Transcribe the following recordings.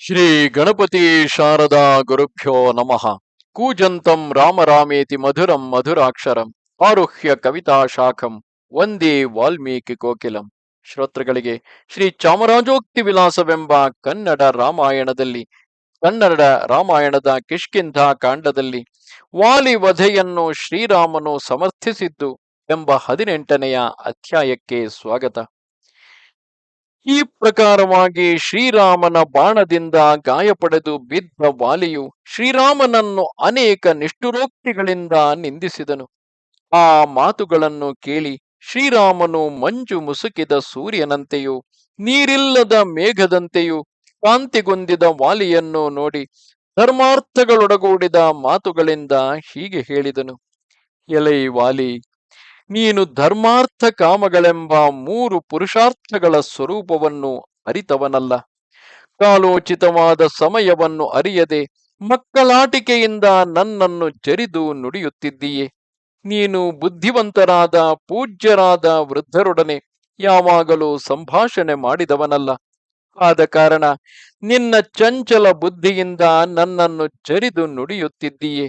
ಶ್ರೀ ಗಣಪತಿ ಶಾರದಾ ಗುರುಭ್ಯೋ ನಮಃ. ಕೂಜಂತಂ ರಾಮರಾಮೇತಿ ಮಧುರಂ ಮಧುರಾಕ್ಷರಂ. ಆರುಹ್ಯ ಕವಿತಾ ಶಾಖಂ. ವಂದೇ ವಾಲ್ಮೀಕಿ ಕೋಕಿಲಂ. ಶ್ರೋತೃಗಳಿಗೆ ಶ್ರೀ ಚಾಮರಾಜೋಕ್ತಿ ವಿಲಾಸವೆಂಬ ಕನ್ನಡ ರಾಮಾಯಣದಲ್ಲಿ, ಕನ್ನಡ ರಾಮಾಯಣದ ಕಿಷ್ಕಿಂಧ ಕಾಂಡದಲ್ಲಿ ವಾಲಿ ವಧೆಯನ್ನು ಶ್ರೀರಾಮನು ಸಮರ್ಥಿಸಿದ್ದು ಎಂಬ ಹದಿನೆಂಟನೆಯ ಅಧ್ಯಾಯಕ್ಕೆ ಸ್ವಾಗತ. ಈ ಪ್ರಕಾರವಾಗಿ ಶ್ರೀರಾಮನ ಬಾಣದಿಂದ ಗಾಯಪಡೆದು ಬಿದ್ದ ವಾಲಿಯು ಶ್ರೀರಾಮನನ್ನು ಅನೇಕ ನಿಷ್ಠುರೋಕ್ತಿಗಳಿಂದ ನಿಂದಿಸಿದನು. ಆ ಮಾತುಗಳನ್ನು ಕೇಳಿ ಶ್ರೀರಾಮನು ಮಂಜು ಮುಸುಕಿದ ಸೂರ್ಯನಂತೆಯೂ, ನೀರಿಲ್ಲದ ಮೇಘದಂತೆಯೂ ಕಾಂತಿಗೊಂದಿದ ವಾಲಿಯನ್ನು ನೋಡಿ ಧರ್ಮಾರ್ಥಗಳೊಡಗೂಡಿದ ಮಾತುಗಳಿಂದ ಹೀಗೆ ಹೇಳಿದನು. ಎಲೈ ವಾಲಿ ನೀನು ಧರ್ಮಾರ್ಥ ಕಾಮಗಳೆಂಬ ಮೂರು ಪುರುಷಾರ್ಥಗಳ ಸ್ವರೂಪವನ್ನು ಅರಿತವನಲ್ಲ. ಕಾಲೋಚಿತವಾದ ಸಮಯವನ್ನು ಅರಿಯದೆ ಮಕ್ಕಳಾಟಿಕೆಯಿಂದ ನನ್ನನ್ನು ಜರಿದು ನುಡಿಯುತ್ತಿದ್ದೀಯೆ. ನೀನು ಬುದ್ಧಿವಂತರಾದ, ಪೂಜ್ಯರಾದ ವೃದ್ಧರೊಡನೆ ಯಾವಾಗಲೂ ಸಂಭಾಷಣೆ ಮಾಡಿದವನಲ್ಲ. ಆದ ಕಾರಣ ನಿನ್ನ ಚಂಚಲ ಬುದ್ಧಿಯಿಂದ ನನ್ನನ್ನು ಚರಿದು ನುಡಿಯುತ್ತಿದ್ದೀಯೆ.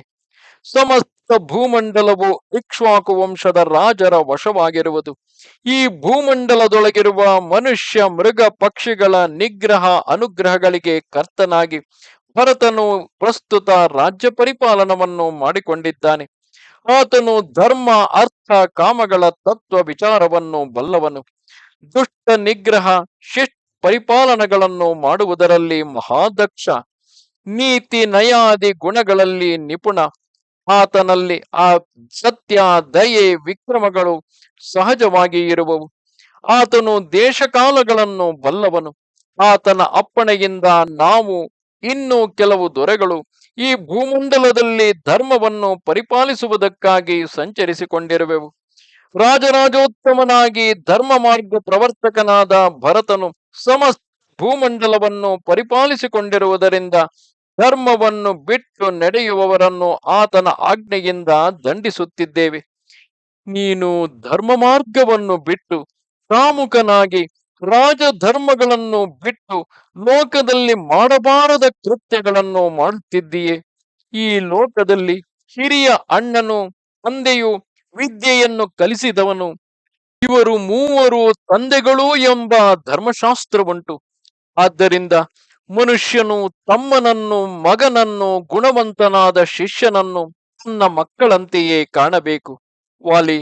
ಸಮಸ್ತ ಭೂಮಂಡಲವು ಇಕ್ಷ್ವಾಕು ವಂಶದ ರಾಜರ ವಶವಾಗಿರುವುದು. ಈ ಭೂಮಂಡಲದೊಳಗಿರುವ ಮನುಷ್ಯ, ಮೃಗ, ಪಕ್ಷಿಗಳ ನಿಗ್ರಹ ಅನುಗ್ರಹಗಳಿಗೆ ಕರ್ತನಾಗಿ ಭರತನು ಪ್ರಸ್ತುತ ರಾಜ್ಯ ಪರಿಪಾಲನವನ್ನು ಮಾಡಿಕೊಂಡಿದ್ದಾನೆ. ಆತನು ಧರ್ಮ, ಅರ್ಥ, ಕಾಮಗಳ ತತ್ವ ವಿಚಾರವನ್ನು ಬಲ್ಲವನು. ದುಷ್ಟ ನಿಗ್ರಹ, ಶಿಷ್ಟ ಪರಿಪಾಲನಗಳನ್ನು ಮಾಡುವುದರಲ್ಲಿ ಮಹಾದಕ್ಷ. ನೀತಿ, ನಯಾದಿ ಗುಣಗಳಲ್ಲಿ ನಿಪುಣ. ಆತನಲ್ಲಿ ಆ ಸತ್ಯ, ದಯೆ, ವಿಕ್ರಮಗಳು ಸಹಜವಾಗಿ ಇರುವವು. ಆತನು ದೇಶಕಾಲಗಳನ್ನು ಬಲ್ಲವನು. ಆತನ ಅಪ್ಪಣೆಯಿಂದ ನಾವು ಇನ್ನು ಕೆಲವು ದೊರೆಗಳು. ಈ ಭೂಮಂಡಲದಲ್ಲಿ ಧರ್ಮವನ್ನು ಪರಿಪಾಲಿಸುವುದಕ್ಕಾಗಿ ಸಂಚರಿಸಿಕೊಂಡಿರುವೆವು. ರಾಜರಾಜೋತ್ತಮನಾಗಿ ಧರ್ಮ ಮಾರ್ಗ ಪ್ರವರ್ತಕನಾದ ಭರತನು ಸಮಸ್ತ ಭೂಮಂಡಲವನ್ನು ಪರಿಪಾಲಿಸಿಕೊಂಡಿರುವುದರಿಂದ ಧರ್ಮವನ್ನು ಬಿಟ್ಟು ನಡೆಯುವವರನ್ನು ಆತನ ಆಜ್ಞೆಯಿಂದ ದಂಡಿಸುತ್ತಿದ್ದೇವೆ. ನೀನು ಧರ್ಮ ಮಾರ್ಗವನ್ನು ಬಿಟ್ಟು ಕಾಮುಕನಾಗಿ ರಾಜಧರ್ಮಗಳನ್ನು ಬಿಟ್ಟು ಲೋಕದಲ್ಲಿ ಮಾಡಬಾರದ ಕೃತ್ಯಗಳನ್ನು ಮಾಡುತ್ತಿದ್ದೀಯೆ. ಈ ಲೋಕದಲ್ಲಿ ಹಿರಿಯ ಅಣ್ಣನು, ತಂದೆಯು ವಿದ್ಯೆಯನ್ನು ಕಲಿಸಿದವನು. ಇವರು ಮೂವರು ತಂದೆಗಳು ಎಂಬ ಧರ್ಮಶಾಸ್ತ್ರವುಂಟು. ಆದ್ದರಿಂದ ಮನುಷ್ಯನು ತಮ್ಮನನ್ನು, ಮಗನನ್ನು, ಗುಣವಂತನಾದ ಶಿಷ್ಯನನ್ನು ತನ್ನ ಮಕ್ಕಳಂತೆಯೇ ಕಾಣಬೇಕು. ವಾಲಿ,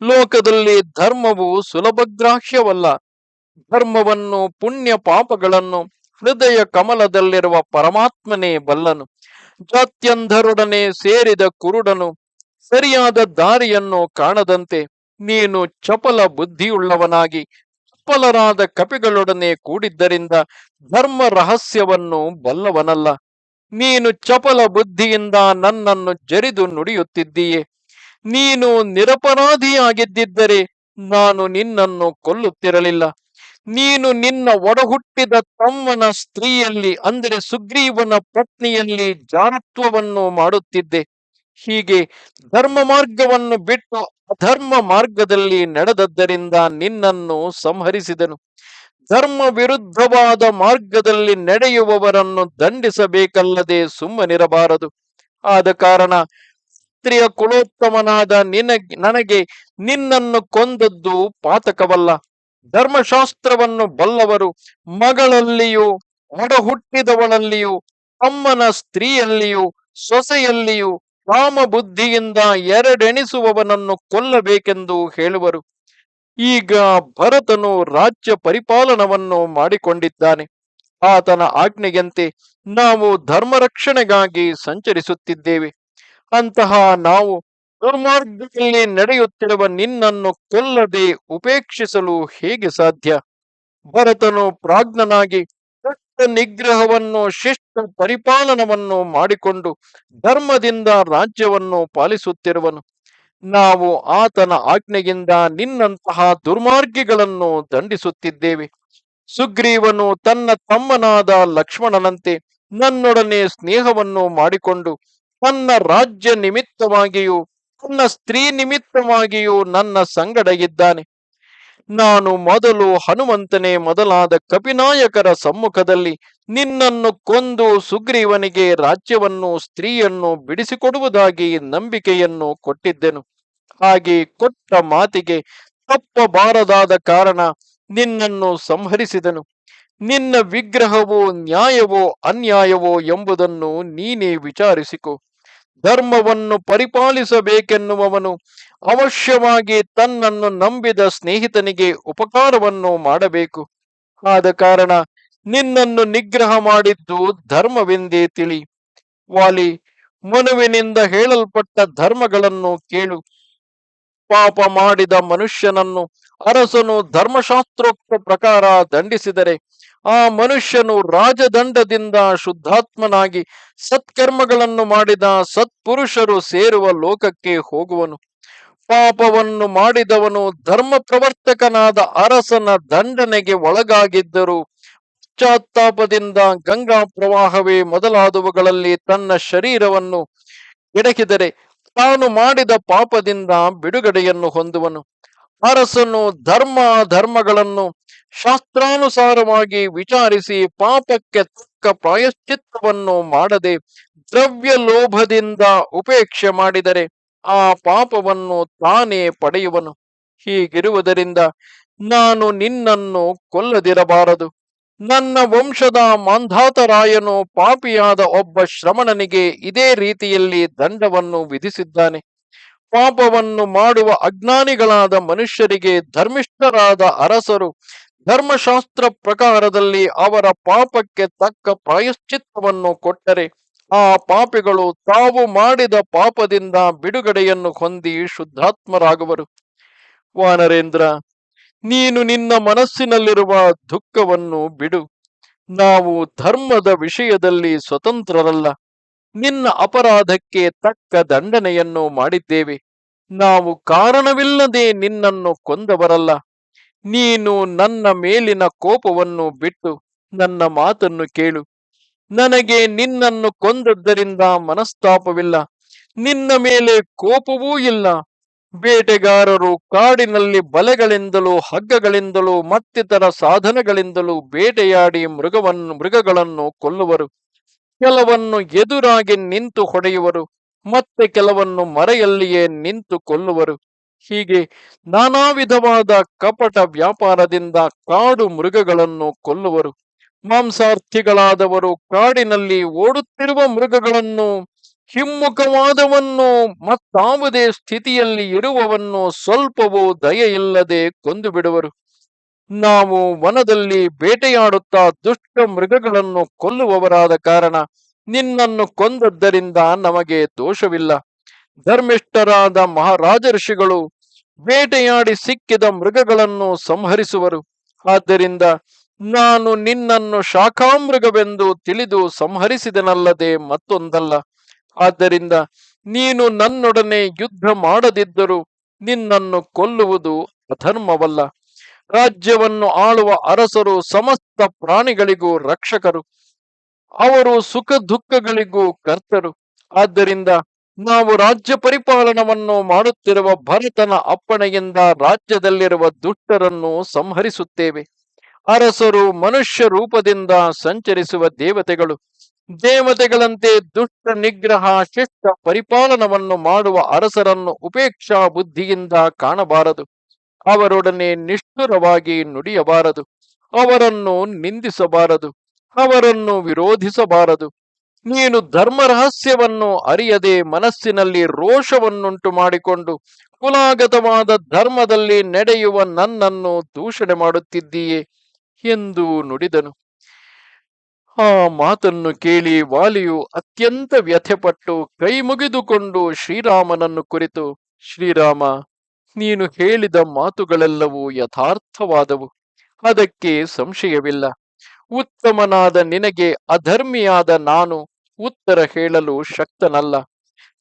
ಲೋಕದಲ್ಲಿ ಧರ್ಮವು ಸುಲಭಗ್ರಾಹ್ಯವಲ್ಲ. ಧರ್ಮವನ್ನು ಪುಣ್ಯ ಪಾಪಗಳನ್ನು ಹೃದಯ ಕಮಲದಲ್ಲಿರುವ ಪರಮಾತ್ಮನೇ ಬಲ್ಲನು. ಜಾತ್ಯಂಧರೊಡನೆ ಸೇರಿದ ಕುರುಡನು ಸರಿಯಾದ ದಾರಿಯನ್ನು ಕಾಣದಂತೆ ನೀನು ಚಪಲ ಬುದ್ಧಿಯುಳ್ಳವನಾಗಿ, ಚಪಲರಾದ ಕಪಿಗಳೊಡನೆ ಕೂಡಿದ್ದರಿಂದ ಧರ್ಮ ರಹಸ್ಯವನ್ನು ಬಲ್ಲವನಲ್ಲ. ನೀನು ಚಪಲ ಬುದ್ಧಿಯಿಂದ ನನ್ನನ್ನು ಜರಿದು ನುಡಿಯುತ್ತಿದ್ದೀಯೆ. ನೀನು ನಿರಪರಾಧಿಯಾಗಿದ್ದಿದ್ದರೆ ನಾನು ನಿನ್ನನ್ನು ಕೊಲ್ಲುತ್ತಿರಲಿಲ್ಲ. ನೀನು ನಿನ್ನ ಒಡಹುಟ್ಟಿದ ತಮ್ಮನ ಸ್ತ್ರೀಯಲ್ಲಿ, ಅಂದರೆ ಸುಗ್ರೀವನ ಪತ್ನಿಯಲ್ಲಿ ಜಾರತ್ವವನ್ನು ಮಾಡುತ್ತಿದ್ದೆ. ಹೀಗೆ ಧರ್ಮ ಮಾರ್ಗವನ್ನು ಬಿಟ್ಟು ಅಧರ್ಮ ಮಾರ್ಗದಲ್ಲಿ ನಡೆದದ್ದರಿಂದ ನಿನ್ನನ್ನು ಸಂಹರಿಸಿದನು. ಧರ್ಮ ವಿರುದ್ಧವಾದ ಮಾರ್ಗದಲ್ಲಿ ನಡೆಯುವವರನ್ನು ದಂಡಿಸಬೇಕಲ್ಲದೆ ಸುಮ್ಮನಿರಬಾರದು. ಆದ ಕಾರಣ ಸ್ತ್ರೀಯ ಕುಲೋತ್ತಮನಾದ ನಿನ ನನಗೆ ನಿನ್ನನ್ನು ಕೊಂದದ್ದು ಪಾತಕವಲ್ಲ. ಧರ್ಮಶಾಸ್ತ್ರವನ್ನು ಬಲ್ಲವರು ಮಗಳಲ್ಲಿಯೂ ಒಡ ಹುಟ್ಟಿದವಳಲ್ಲಿಯೂ ಅಮ್ಮನ ಸ್ತ್ರೀಯಲ್ಲಿಯೂ, ಸೊಸೆಯಲ್ಲಿಯೂ ಕಾಮ ಬುದ್ಧಿಯಿಂದ ಎರಡೆಣಿಸುವವನನ್ನು ಕೊಲ್ಲಬೇಕೆಂದು ಹೇಳುವರು. ಈಗ ಭರತನು ರಾಜ್ಯ ಪರಿಪಾಲನವನ್ನು ಮಾಡಿಕೊಂಡಿದ್ದಾನೆ. ಆತನ ಆಜ್ಞೆಯಂತೆ ನಾವು ಧರ್ಮ ರಕ್ಷಣೆಗಾಗಿ ಸಂಚರಿಸುತ್ತಿದ್ದೇವೆ. ಅಂತಹ ನಾವು ದುರ್ಮಾರ್ಗದಲ್ಲಿ ನಡೆಯುತ್ತಿರುವ ನಿನ್ನನ್ನು ಕೊಲ್ಲದೆ ಉಪೇಕ್ಷಿಸಲು ಹೇಗೆ ಸಾಧ್ಯ? ಭರತನು ಪ್ರಾಜ್ಞನಾಗಿ ದುಷ್ಟ ನಿಗ್ರಹವನ್ನು, ಶಿಷ್ಟ ಪರಿಪಾಲನವನ್ನು ಮಾಡಿಕೊಂಡು ಧರ್ಮದಿಂದ ರಾಜ್ಯವನ್ನು ಪಾಲಿಸುತ್ತಿರುವನು. ನಾವು ಆತನ ಆಜ್ಞೆಯಿಂದ ನಿನ್ನಂತಹ ದುರ್ಮಾರ್ಗಿಗಳನ್ನು ದಂಡಿಸುತ್ತಿದ್ದೇವೆ. ಸುಗ್ರೀವನು ತನ್ನ ತಮ್ಮನಾದ ಲಕ್ಷ್ಮಣನಂತೆ ನನ್ನೊಡನೆ ಸ್ನೇಹವನ್ನು ಮಾಡಿಕೊಂಡು ತನ್ನ ರಾಜ್ಯ ನಿಮಿತ್ತವಾಗಿಯೂ ತನ್ನ ಸ್ತ್ರೀ ನಿಮಿತ್ತವಾಗಿಯೂ ನನ್ನ ಸಂಗಡ ಇದ್ದಾನೆ. ನಾನು ಮೊದಲು ಹನುಮಂತನೇ ಮೊದಲಾದ ಕಪಿನಾಯಕರ ಸಮ್ಮುಖದಲ್ಲಿ ನಿನ್ನನ್ನು ಕೊಂದು ಸುಗ್ರೀವನಿಗೆ ರಾಜ್ಯವನ್ನು, ಸ್ತ್ರೀಯನ್ನು ಬಿಡಿಸಿಕೊಡುವುದಾಗಿ ನಂಬಿಕೆಯನ್ನು ಕೊಟ್ಟಿದ್ದೆನು. ಹಾಗೆ ಕೊಟ್ಟ ಮಾತಿಗೆ ತಪ್ಪಬಾರದಾದ ಕಾರಣ ನಿನ್ನನ್ನು ಸಂಹರಿಸಿದನು. ನಿನ್ನ ವಿಗ್ರಹವೋ ನ್ಯಾಯವೋ ಅನ್ಯಾಯವೋ ಎಂಬುದನ್ನು ನೀನೇ ವಿಚಾರಿಸಿಕೊ. ಧರ್ಮವನ್ನು ಪರಿಪಾಲಿಸಬೇಕೆನ್ನುವವನು ಅವಶ್ಯವಾಗಿ ತನ್ನನ್ನು ನಂಬಿದ ಸ್ನೇಹಿತನಿಗೆ ಉಪಕಾರವನ್ನು ಮಾಡಬೇಕು. ಆದ ಕಾರಣ ನಿನ್ನನ್ನು ನಿಗ್ರಹ ಮಾಡಿದ್ದು ಧರ್ಮವೆಂದೇ ತಿಳಿ. ವಾಲಿ, ಮನುವಿನಿಂದ ಹೇಳಲ್ಪಟ್ಟ ಧರ್ಮಗಳನ್ನು ಕೇಳು. ಪಾಪ ಮಾಡಿದ ಮನುಷ್ಯನನ್ನು ಅರಸನು ಧರ್ಮಶಾಸ್ತ್ರೋಕ್ತ ಪ್ರಕಾರ ದಂಡಿಸಿದರೆ ಆ ಮನುಷ್ಯನು ರಾಜದಂಡದಿಂದ ಶುದ್ಧಾತ್ಮನಾಗಿ ಸತ್ಕರ್ಮಗಳನ್ನು ಮಾಡಿದ ಸತ್ಪುರುಷರು ಸೇರುವ ಲೋಕಕ್ಕೆ ಹೋಗುವನು. ಪಾಪವನ್ನು ಮಾಡಿದವನು ಧರ್ಮ ಪ್ರವರ್ತಕನಾದ ಅರಸನ ದಂಡನೆಗೆ ಒಳಗಾಗಿದ್ದರು ಪಶ್ಚಾತ್ತಾಪದಿಂದ ಗಂಗಾ ಪ್ರವಾಹವೇ ಮೊದಲಾದವುಗಳಲ್ಲಿ ತನ್ನ ಶರೀರವನ್ನು ಎಡಕಿದರೆ ತಾನು ಮಾಡಿದ ಪಾಪದಿಂದ ಬಿಡುಗಡೆಯನ್ನು ಹೊಂದುವನು. ಅರಸನು ಧರ್ಮ ಧರ್ಮಗಳನ್ನು ಶಾಸ್ತ್ರಾನುಸಾರವಾಗಿ ವಿಚಾರಿಸಿ ಪಾಪಕ್ಕೆ ತಕ್ಕ ಪ್ರಾಯಶ್ಚಿತ್ತವನ್ನು ಮಾಡದೆ ದ್ರವ್ಯ ಲೋಭದಿಂದ ಉಪೇಕ್ಷೆ ಮಾಡಿದರೆ ಆ ಪಾಪವನ್ನು ತಾನೇ ಪಡೆಯುವನು. ಹೀಗಿರುವುದರಿಂದ ನಾನು ನಿನ್ನನ್ನು ಕೊಲ್ಲದಿರಬಾರದು. ನನ್ನ ವಂಶದ ಮಾಂಧಾತರಾಯನು ಪಾಪಿಯಾದ ಒಬ್ಬ ಶ್ರಮಣನಿಗೆ ಇದೇ ರೀತಿಯಲ್ಲಿ ದಂಡವನ್ನು ವಿಧಿಸಿದ್ದಾನೆ. ಪಾಪವನ್ನು ಮಾಡುವ ಅಜ್ಞಾನಿಗಳಾದ ಮನುಷ್ಯರಿಗೆ ಧರ್ಮಿಷ್ಠರಾದ ಅರಸರು ಧರ್ಮಶಾಸ್ತ್ರ ಪ್ರಕಾರದಲ್ಲಿ ಅವರ ಪಾಪಕ್ಕೆ ತಕ್ಕ ಪ್ರಾಯಶ್ಚಿತ್ತವನ್ನು ಕೊಟ್ಟರೆ ಆ ಪಾಪಿಗಳು ತಾವು ಮಾಡಿದ ಪಾಪದಿಂದ ಬಿಡುಗಡೆಯನ್ನು ಹೊಂದಿ ಶುದ್ಧಾತ್ಮರಾಗುವರು. ವಾನರೇಂದ್ರ, ನೀನು ನಿನ್ನ ಮನಸ್ಸಿನಲ್ಲಿರುವ ದುಃಖವನ್ನು ಬಿಡು. ನಾವು ಧರ್ಮದ ವಿಷಯದಲ್ಲಿ ಸ್ವತಂತ್ರರಲ್ಲ. ನಿನ್ನ ಅಪರಾಧಕ್ಕೆ ತಕ್ಕ ದಂಡನೆಯನ್ನು ಮಾಡಿದ್ದೇವೆ. ನಾವು ಕಾರಣವಿಲ್ಲದೆ ನಿನ್ನನ್ನು ಕೊಂದವರಲ್ಲ. ನೀನು ನನ್ನ ಮೇಲಿನ ಕೋಪವನ್ನು ಬಿಟ್ಟು ನನ್ನ ಮಾತನ್ನು ಕೇಳು. ನನಗೆ ನಿನ್ನನ್ನು ಕೊಂದದ್ದರಿಂದ ಮನಸ್ತಾಪವಿಲ್ಲ. ನಿನ್ನ ಮೇಲೆ ಕೋಪವೂ ಇಲ್ಲ. ಬೇಟೆಗಾರರು ಕಾಡಿನಲ್ಲಿ ಬಲೆಗಳಿಂದಲೂ ಹಗ್ಗಗಳಿಂದಲೂ ಮತ್ತಿತರ ಸಾಧನಗಳಿಂದಲೂ ಬೇಟೆಯಾಡಿ ಮೃಗವನ್ನು ಮೃಗಗಳನ್ನು ಕೊಲ್ಲುವರು. ಕೆಲವನ್ನು ಎದುರಾಗಿ ನಿಂತು ಹೊಡೆಯುವರು. ಮತ್ತೆ ಕೆಲವನ್ನು ಮರೆಯಲ್ಲಿಯೇ ನಿಂತು ಕೊಲ್ಲುವರು. ಹೀಗೆ ನಾನಾ ವಿಧವಾದ ಕಪಟ ವ್ಯಾಪಾರದಿಂದ ಕಾಡು ಮೃಗಗಳನ್ನು ಕೊಲ್ಲುವರು. ಮಾಂಸಾರ್ಥಿಗಳಾದವರು ಕಾಡಿನಲ್ಲಿ ಓಡುತ್ತಿರುವ ಮೃಗಗಳನ್ನು, ಹಿಮ್ಮುಖವಾದವನ್ನು ಮತ್ತಾವುದೇ ಸ್ಥಿತಿಯಲ್ಲಿ ಇರುವವನ್ನು ಸ್ವಲ್ಪವೂ ದಯೆಯಿಲ್ಲದೆ ಕೊಂದು ಬಿಡುವರು ನಾವು ವನದಲ್ಲಿ ಬೇಟೆಯಾಡುತ್ತಾ ದುಷ್ಟ ಮೃಗಗಳನ್ನು ಕೊಲ್ಲುವವರಾದ ಕಾರಣ ನಿನ್ನನ್ನು ಕೊಂದದ್ದರಿಂದ ನಮಗೆ ದೋಷವಿಲ್ಲ. ಧರ್ಮಿಷ್ಠರಾದ ಮಹಾರಾಜರ್ಷಿಗಳು ಬೇಟೆಯಾಡಿ ಸಿಕ್ಕಿದ ಮೃಗಗಳನ್ನು ಸಂಹರಿಸುವರು. ಆದ್ದರಿಂದ ನಾನು ನಿನ್ನನ್ನು ಶಾಖಾಮೃಗವೆಂದು ತಿಳಿದು ಸಂಹರಿಸಿದನಲ್ಲದೆ ಮತ್ತೊಂದಲ್ಲ. ಆದ್ದರಿಂದ ನೀನು ನನ್ನೊಡನೆ ಯುದ್ಧ ಮಾಡದಿದ್ದರೂ ನಿನ್ನನ್ನು ಕೊಲ್ಲುವುದು ಅಧರ್ಮವಲ್ಲ. ರಾಜ್ಯವನ್ನು ಆಳುವ ಅರಸರು ಸಮಸ್ತ ಪ್ರಾಣಿಗಳಿಗೂ ರಕ್ಷಕರು. ಅವರು ಸುಖ ದುಃಖಗಳಿಗೂ ಕರ್ತರು. ಆದ್ದರಿಂದ ನಾವು ರಾಜ್ಯ ಪರಿಪಾಲನವನ್ನು ಮಾಡುತ್ತಿರುವ ಭರತನ ಅಪ್ಪಣೆಯಿಂದ ರಾಜ್ಯದಲ್ಲಿರುವ ದುಷ್ಟರನ್ನು ಸಂಹರಿಸುತ್ತೇವೆ. ಅರಸರು ಮನುಷ್ಯ ರೂಪದಿಂದ ಸಂಚರಿಸುವ ದೇವತೆಗಳು, ದೇವತೆಗಳಂತೆ ದುಷ್ಟ ನಿಗ್ರಹ ಶಿಷ್ಟ ಪರಿಪಾಲನವನ್ನು ಮಾಡುವ ಅರಸರನ್ನು ಉಪೇಕ್ಷಾ ಬುದ್ಧಿಯಿಂದ ಕಾಣಬಾರದು. ಅವರೊಡನೆ ನಿಷ್ಠುರವಾಗಿ ನುಡಿಯಬಾರದು. ಅವರನ್ನು ನಿಂದಿಸಬಾರದು. ಅವರನ್ನು ವಿರೋಧಿಸಬಾರದು. ನೀನು ಧರ್ಮ ರಹಸ್ಯವನ್ನು ಅರಿಯದೆ ಮನಸ್ಸಿನಲ್ಲಿ ರೋಷವನ್ನುಂಟು ಮಾಡಿಕೊಂಡು ಕುಲಾಗತವಾದ ಧರ್ಮದಲ್ಲಿ ನಡೆಯುವ ನನ್ನನ್ನು ದೂಷಣೆ ಮಾಡುತ್ತಿದ್ದೀಯೇ ಎಂದು ನುಡಿದನು. ಆ ಮಾತನ್ನು ಕೇಳಿ ವಾಲಿಯು ಅತ್ಯಂತ ವ್ಯಥೆಪಟ್ಟು ಕೈ ಮುಗಿದುಕೊಂಡು ಶ್ರೀರಾಮನನ್ನು ಕುರಿತು, ಶ್ರೀರಾಮ, ನೀನು ಹೇಳಿದ ಮಾತುಗಳೆಲ್ಲವೂ ಯಥಾರ್ಥವಾದವು. ಅದಕ್ಕೆ ಸಂಶಯವಿಲ್ಲ. ಉತ್ತಮನಾದ ನಿನಗೆ ಅಧರ್ಮಿಯಾದ ನಾನು ಉತ್ತರ ಹೇಳಲು ಶಕ್ತನಲ್ಲ.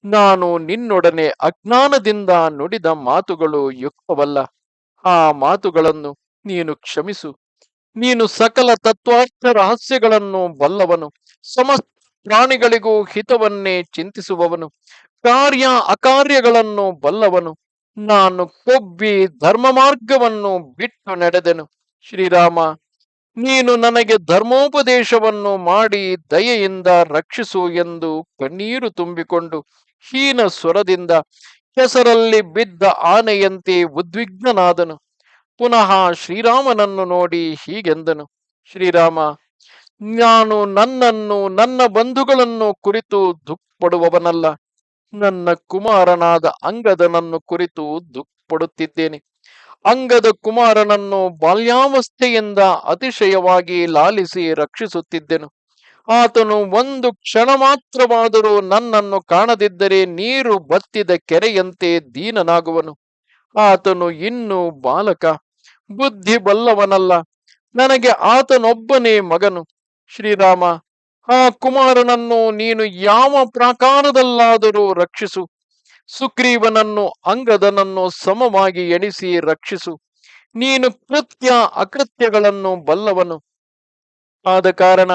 ನಾನು ನಿನ್ನೊಡನೆ ಅಜ್ಞಾನದಿಂದ ನುಡಿದ ಮಾತುಗಳು ಯುಕ್ತವಲ್ಲ. ಆ ಮಾತುಗಳನ್ನು ನೀನು ಕ್ಷಮಿಸು. ನೀನು ಸಕಲ ತತ್ವಾರ್ಥ ರಹಸ್ಯಗಳನ್ನು ಬಲ್ಲವನು. ಸಮಸ್ತ ಪ್ರಾಣಿಗಳಿಗೂ ಹಿತವನ್ನೇ ಚಿಂತಿಸುವವನು. ಕಾರ್ಯ ಅಕಾರ್ಯಗಳನ್ನು ಬಲ್ಲವನು. ನಾನು ಕೊಬ್ಬಿ ಧರ್ಮ ಮಾರ್ಗವನ್ನು ಬಿಟ್ಟು ನಡೆದೆನು. ಶ್ರೀರಾಮ ನೀನು ನನಗೆ ಧರ್ಮೋಪದೇಶವನ್ನು ಮಾಡಿ ದಯೆಯಿಂದ ರಕ್ಷಿಸು ಎಂದು ಕಣ್ಣೀರು ತುಂಬಿಕೊಂಡು ಹೀನ ಸ್ವರದಿಂದ ಕೆಸರಲ್ಲಿ ಬಿದ್ದ ಆನೆಯಂತೆ ಉದ್ವಿಗ್ನನಾದನು. ಪುನಃ ಶ್ರೀರಾಮನನ್ನು ನೋಡಿ ಹೀಗೆಂದನು, ಶ್ರೀರಾಮ, ನಾನು ನನ್ನನ್ನು, ನನ್ನ ಬಂಧುಗಳನ್ನು ಕುರಿತು ದುಃಖಪಡುವವನಲ್ಲ. ನನ್ನ ಕುಮಾರನಾದ ಅಂಗದನನ್ನು ಕುರಿತು ದುಃಖಪಡುತ್ತಿದ್ದೇನೆ. ಅಂಗದ ಕುಮಾರನನ್ನು ಬಾಲ್ಯಾವಸ್ಥೆಯಿಂದ ಅತಿಶಯವಾಗಿ ಲಾಲಿಸಿ ರಕ್ಷಿಸುತ್ತಿದ್ದೆನು. ಆತನು ಒಂದು ಕ್ಷಣ ಮಾತ್ರವಾದರೂ ನನ್ನನ್ನು ಕಾಣದಿದ್ದರೆ ನೀರು ಬತ್ತಿದ ಕೆರೆಯಂತೆ ದೀನನಾಗುವನು. ಆತನು ಇನ್ನೂ ಬಾಲಕ ಬುದ್ಧಿ ಬಲ್ಲವನಲ್ಲ ನನಗೆ ಆತನೊಬ್ಬನೇ ಮಗನು. ಶ್ರೀರಾಮ, ಆ ಕುಮಾರನನ್ನು ನೀನು ಯಾವ ಪ್ರಾಕಾರದಲ್ಲಾದರೂ ರಕ್ಷಿಸು. ಸುಗ್ರೀವನನ್ನು ಅಂಗದನನ್ನು ಸಮವಾಗಿ ಎಣಿಸಿ ರಕ್ಷಿಸು. ನೀನು ಕೃತ್ಯ ಅಕೃತ್ಯಗಳನ್ನು ಬಲ್ಲವನು. ಆದ ಕಾರಣ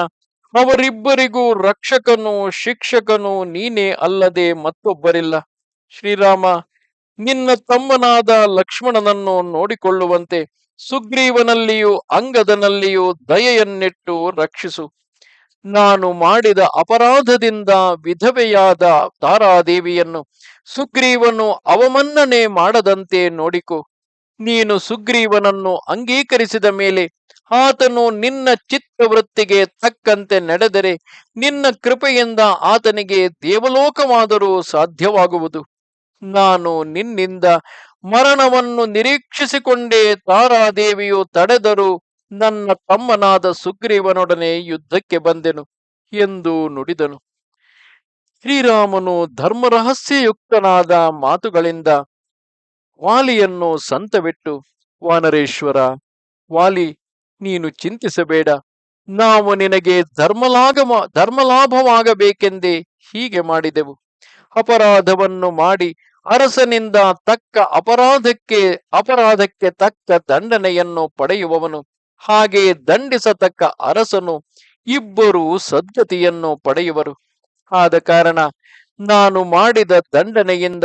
ಅವರಿಬ್ಬರಿಗೂ ರಕ್ಷಕನು ಶಿಕ್ಷಕನು ನೀನೇ ಅಲ್ಲದೆ ಮತ್ತೊಬ್ಬರಿಲ್ಲ. ಶ್ರೀರಾಮ, ನಿನ್ನ ತಮ್ಮನಾದ ಲಕ್ಷ್ಮಣನನ್ನು ನೋಡಿಕೊಳ್ಳುವಂತೆ ಸುಗ್ರೀವನಲ್ಲಿಯೂ ಅಂಗದನಲ್ಲಿಯೂ ದಯೆಯನ್ನಿಟ್ಟು ರಕ್ಷಿಸು. ನಾನು ಮಾಡಿದ ಅಪರಾಧದಿಂದ ವಿಧವೆಯಾದ ತಾರಾದೇವಿಯನ್ನು ಸುಗ್ರೀವನು ಅವಮನ್ನನೆ ಮಾಡದಂತೆ ನೋಡಿಕೊ. ನೀನು ಸುಗ್ರೀವನನ್ನು ಅಂಗೀಕರಿಸಿದ ಮೇಲೆ ಆತನು ನಿನ್ನ ಚಿತ್ತವೃತ್ತಿಗೆ ತಕ್ಕಂತೆ ನಡೆದರೆ ನಿನ್ನ ಕೃಪೆಯಿಂದ ಆತನಿಗೆ ದೇವಲೋಕವಾದರೂ ಸಾಧ್ಯವಾಗುವುದು. ನಾನು ನಿನ್ನಿಂದ ಮರಣವನ್ನು ನಿರೀಕ್ಷಿಸಿಕೊಂಡೇ ತಾರಾದೇವಿಯು ತಡೆದರು ನನ್ನ ತಮ್ಮನಾದ ಸುಗ್ರೀವನೊಡನೆ ಯುದ್ಧಕ್ಕೆ ಬಂದೆನು ಎಂದು ನುಡಿದನು. ಶ್ರೀರಾಮನು ಧರ್ಮರಹಸ್ಯಯುಕ್ತನಾದ ಮಾತುಗಳಿಂದ ವಾಲಿಯನ್ನು ಸಂತವಿಟ್ಟು, ವಾನರೇಶ್ವರ, ವಾಲಿ, ನೀನು ಚಿಂತಿಸಬೇಡ. ನಾವು ನಿನಗೆ ಧರ್ಮಲಾಗಮ, ಧರ್ಮಲಾಭವಾಗಬೇಕೆಂದೇ ಹೀಗೆ ಮಾಡಿದೆವು. ಅಪರಾಧವನ್ನು ಮಾಡಿ ಅರಸನಿಂದ ತಕ್ಕ ಅಪರಾಧಕ್ಕೆ ಅಪರಾಧಕ್ಕೆ ತಕ್ಕ ದಂಡನೆಯನ್ನು ಪಡೆಯುವವನು ಹಾಗೆ ದಂಡಿಸತಕ್ಕ ಅರಸನು ಇಬ್ಬರು ಸದ್ಗತಿಯನ್ನು ಪಡೆಯುವರು. ಆದ ಕಾರಣ ನಾನು ಮಾಡಿದ ದಂಡನೆಯಿಂದ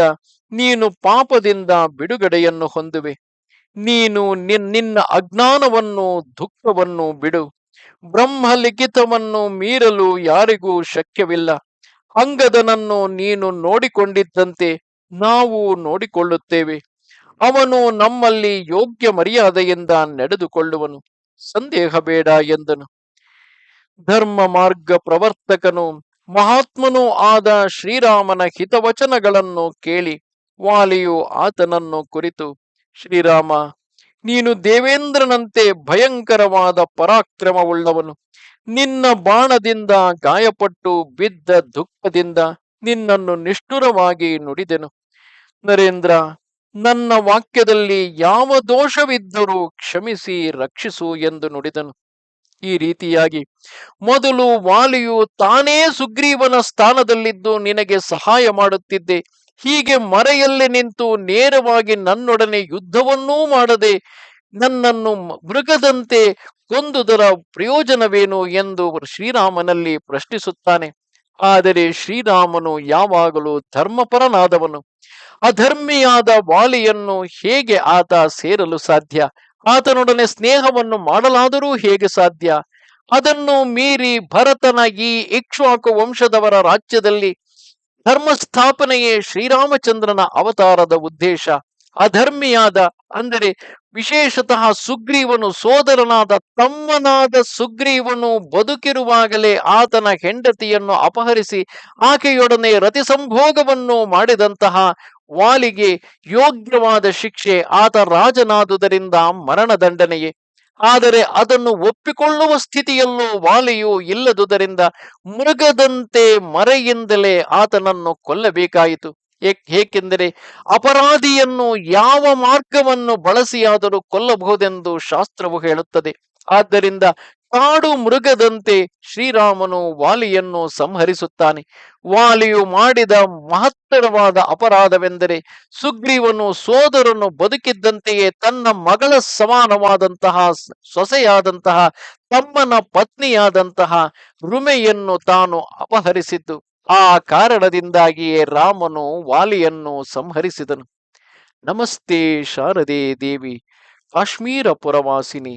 ನೀನು ಪಾಪದಿಂದ ಬಿಡುಗಡೆಯನ್ನು ಹೊಂದುವೆ. ನೀನು ನಿನ್ನ ಅಜ್ಞಾನವನ್ನು, ದುಃಖವನ್ನು ಬಿಡು. ಬ್ರಹ್ಮಲಿಖಿತವನ್ನು ಮೀರಲು ಯಾರಿಗೂ ಶಕ್ಯವಿಲ್ಲ. ಅಂಗದನನ್ನು ನೀನು ನೋಡಿಕೊಂಡಿದ್ದಂತೆ ನಾವು ನೋಡಿಕೊಳ್ಳುತ್ತೇವೆ. ಅವನು ನಮ್ಮಲ್ಲಿ ಯೋಗ್ಯ ಮರ್ಯಾದೆಯಿಂದ ನಡೆದುಕೊಳ್ಳುವನು. ಸಂದೇಹ ಬೇಡ ಎಂದನು. ಧರ್ಮ ಮಾರ್ಗ ಪ್ರವರ್ತಕನು, ಮಹಾತ್ಮನೂ ಆದ ಶ್ರೀರಾಮನ ಹಿತವಚನಗಳನ್ನು ಕೇಳಿ ವಾಲಿಯು ಆತನನ್ನು ಕುರಿತು, ಶ್ರೀರಾಮ, ನೀನು ದೇವೇಂದ್ರನಂತೆ ಭಯಂಕರವಾದ ಪರಾಕ್ರಮವುಳ್ಳವನು. ನಿನ್ನ ಬಾಣದಿಂದ ಗಾಯಪಟ್ಟು ಬಿದ್ದ ದುಃಖದಿಂದ ನಿನ್ನನ್ನು ನಿಷ್ಠುರವಾಗಿ ನುಡಿದೆನು. ನರೇಂದ್ರ ನನ್ನ ವಾಕ್ಯದಲ್ಲಿ ಯಾವ ದೋಷವಿದ್ದರೂ ಕ್ಷಮಿಸಿ ರಕ್ಷಿಸು ಎಂದು ನುಡಿದನು. ಈ ರೀತಿಯಾಗಿ ಮೊದಲು ವಾಲಿಯು ತಾನೇ ಸುಗ್ರೀವನ ಸ್ಥಾನದಲ್ಲಿದ್ದು ನಿನಗೆ ಸಹಾಯ ಮಾಡುತ್ತಿದ್ದೆ. ಹೀಗೆ ಮರೆಯಲ್ಲಿ ನಿಂತು ನೇರವಾಗಿ ನನ್ನೊಡನೆ ಯುದ್ಧವನ್ನೂ ಮಾಡದೆ ನನ್ನನ್ನು ಮೃಗದಂತೆ ಕೊಂದುದರ ಪ್ರಯೋಜನವೇನು ಎಂದು ಶ್ರೀರಾಮನಲ್ಲಿ ಪ್ರಶ್ನಿಸುತ್ತಾನೆ. ಆದರೆ ಶ್ರೀರಾಮನು ಯಾವಾಗಲೂ ಧರ್ಮಪರನಾದವನು. ಅಧರ್ಮಿಯಾದ ವಾಲಿಯನ್ನು ಹೇಗೆ ಆತ ಸೇರಲು ಸಾಧ್ಯ? ಆತನೊಡನೆ ಸ್ನೇಹವನ್ನು ಮಾಡಲಾದರೂ ಹೇಗೆ ಸಾಧ್ಯ? ಅದನ್ನು ಮೀರಿ ಭರತನ ಈ ಇಕ್ಷ್ವಾಕು ವಂಶದವರ ರಾಜ್ಯದಲ್ಲಿ ಧರ್ಮ ಸ್ಥಾಪನೆಯೇ ಶ್ರೀರಾಮಚಂದ್ರನ ಅವತಾರದ ಉದ್ದೇಶ. ಅಧರ್ಮಿಯಾದ, ಅಂದರೆ ವಿಶೇಷತಃ ಸುಗ್ರೀವನು ಸೋದರನಾದ ತಮ್ಮನಾದ ಸುಗ್ರೀವನು ಬದುಕಿರುವಾಗಲೇ ಆತನ ಹೆಂಡತಿಯನ್ನು ಅಪಹರಿಸಿ ಆಕೆಯೊಡನೆ ರತಿ ಸಂಭೋಗವನ್ನು ಮಾಡಿದಂತಹ ವಾಲಿಗೆ ಯೋಗ್ಯವಾದ ಶಿಕ್ಷೆ ಆತ ರಾಜನಾದುದರಿಂದ ಮರಣದಂಡನೆಯೇ ಆದರೆ ಅದನ್ನು ಒಪ್ಪಿಕೊಳ್ಳುವ ಸ್ಥಿತಿಯಲ್ಲೂ ವಾಲಿಯು ಇಲ್ಲದುದರಿಂದ ಮೃಗದಂತೆ ಮರೆಯಿಂದಲೇ ಆತನನ್ನು ಕೊಲ್ಲಬೇಕಾಯಿತು. ಏಕ್- ಏಕೆಂದರೆ ಅಪರಾಧಿಯನ್ನು ಯಾವ ಮಾರ್ಗವನ್ನು ಬಳಸಿಯಾದರೂ ಕೊಲ್ಲಬಹುದೆಂದು ಶಾಸ್ತ್ರವು ಹೇಳುತ್ತದೆ. ಆದ್ದರಿಂದ ಕಾಡು ಮೃಗದಂತೆ ಶ್ರೀರಾಮನು ವಾಲಿಯನ್ನು ಸಂಹರಿಸುತ್ತಾನೆ. ವಾಲಿಯು ಮಾಡಿದ ಮಹತ್ತರವಾದ ಅಪರಾಧವೆಂದರೆ ಸುಗ್ರೀವನು ಸೋದರನು ಬದುಕಿದ್ದಂತೆಯೇ ತನ್ನ ಮಗಳ ಸಮಾನವಾದಂತಹ ಸೊಸೆಯಾದಂತಹ ತಮ್ಮನ ಪತ್ನಿಯಾದಂತಹ ರುಮೆಯನ್ನು ತಾನು ಅಪಹರಿಸಿದ್ದು. ಆ ಕಾರಣದಿಂದಾಗಿಯೇ ರಾಮನು ವಾಲಿಯನ್ನು ಸಂಹರಿಸಿದನು. ನಮಸ್ತೆ ಶಾರದೆ ದೇವಿ, ಕಾಶ್ಮೀರ ಪುರವಾಸಿನಿ.